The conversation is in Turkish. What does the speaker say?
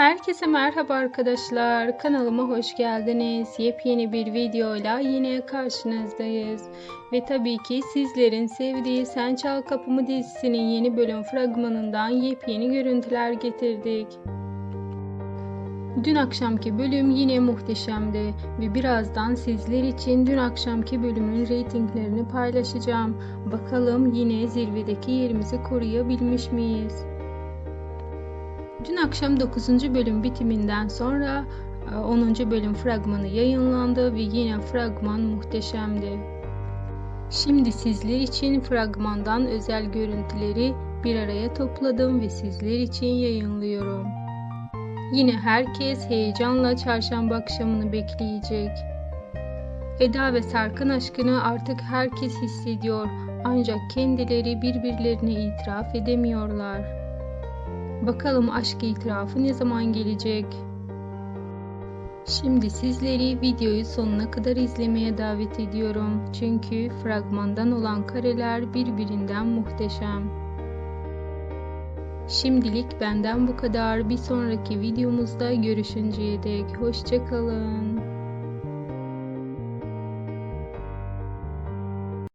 Herkese merhaba arkadaşlar. Kanalıma hoş geldiniz. Yepyeni bir videoyla yine karşınızdayız. Ve tabii ki sizlerin sevdiği Sen Çal Kapımı dizisinin yeni bölüm fragmanından yepyeni görüntüler getirdik. Dün akşamki bölüm yine muhteşemdi ve birazdan sizler için dün akşamki bölümün reytinglerini paylaşacağım. Bakalım yine zirvedeki yerimizi koruyabilmiş miyiz? Dün akşam 9. bölüm bitiminden sonra 10. bölüm fragmanı yayınlandı ve yine fragman muhteşemdi. Şimdi sizler için fragmandan özel görüntüleri bir araya topladım ve sizler için yayınlıyorum. Yine herkes heyecanla çarşamba akşamını bekleyecek. Eda ve Serkan aşkını artık herkes hissediyor ancak kendileri birbirlerine itiraf edemiyorlar. Bakalım aşk itirafı ne zaman gelecek? Şimdi sizleri videoyu sonuna kadar izlemeye davet ediyorum. Çünkü fragmandan olan kareler birbirinden muhteşem. Şimdilik benden bu kadar. Bir sonraki videomuzda görüşünceye dek hoşçakalın.